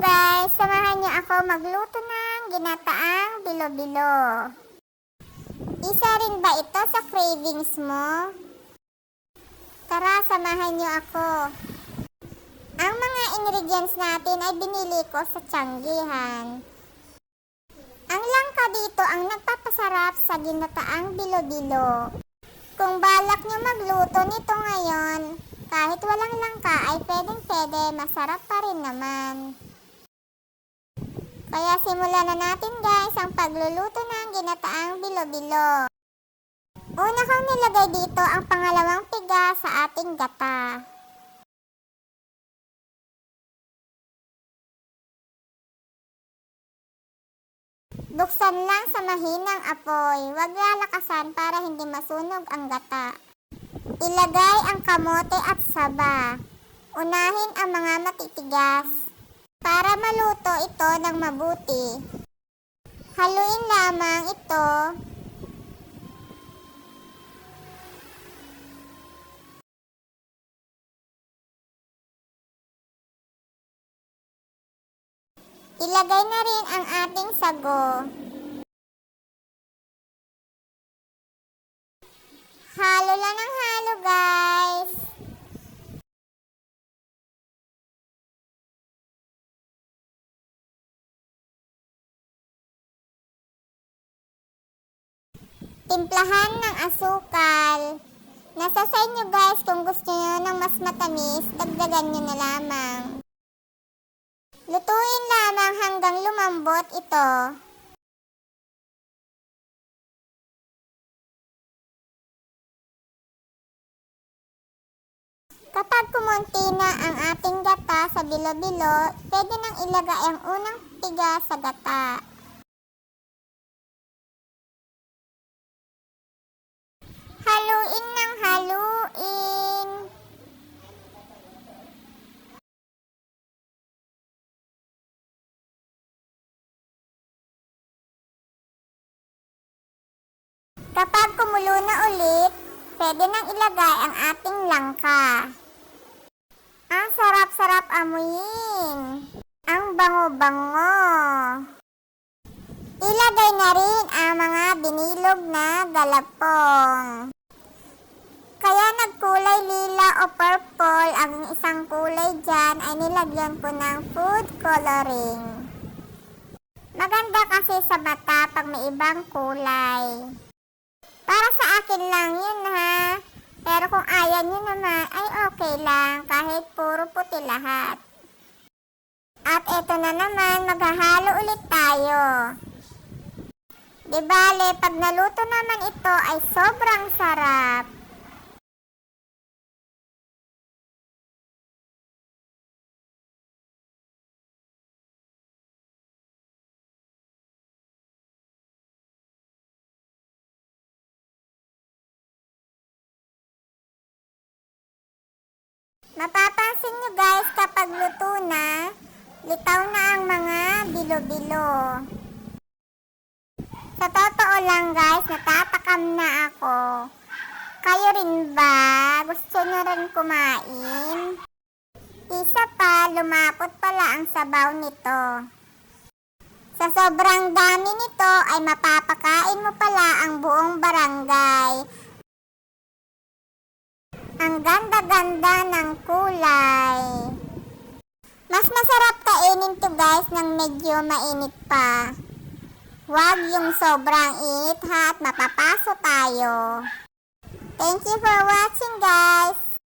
guys, samahan niyo ako magluto ng ginataang bilo-bilo. Isa rin ba ito sa cravings mo? Tara, samahan niyo ako. Ang mga ingredients natin ay binili ko sa Tianggihan. Ang langka dito ang nagpapasarap sa ginataang bilo-bilo. Kung balak nyo magluto nito ngayon, kahit walang langka ay pwedeng-pwede, masarap pa rin naman. Kaya simulan na natin guys ang pagluluto ng ginataang bilo-bilo. Una kong nilagay dito ang pangalawang piga sa ating gata. Buksan lang sa mahinang apoy, huwag lalakasan para hindi masunog ang gata. Ilagay ang kamote at saba. Unahin ang mga matitigas para maluto ito ng mabuti. Haluin lamang ito Ilagay na rin ang ating sago. Halo lang ng halo, guys. Timplahan ng asukal. Nasa sa inyo guys kung gusto nyo ng mas matamis, dagdagan nyo na lamang. Lutuin lamang hanggang lumambot ito. Kapag kumunti na ang ating gata sa bilo-bilo, pwede nang ilagay ang unang tiga sa gata. Haluin ng haluin. Kapag kumulo na ulit, pwede nang ilagay ang ating langka. Ang sarap-sarap amuyin. Ang bango-bango. Ilagay na rin ang mga binilog na galapong. Nagkulay lila o purple ang isang kulay dyan ay nilagyan ko ng food coloring. Maganda kasi sa mata pag may ibang kulay. Para sa akin lang yun ha. Pero kung ayaw nyo naman, ay okay lang kahit puro puti lahat. At eto na naman, maghahalo ulit tayo. Di bale, pag naluto naman ito ay sobrang sarap. Mapapansin nyo guys kapag luto na, litaw na ang mga bilo-bilo. Sa totoo lang guys, natatakam na ako. Kayo rin ba? Gusto nyo rin kumain? Isa pa, lumapot pala ang sabaw nito. Sa sobrang dami nito ay mapapakain mo pala ang buong barangay. Ang ganda-ganda ng kulay. Mas masarap kainin to guys ng medyo mainit pa. Huwag yung sobrang init ha at mapapaso tayo. Thank you for watching guys.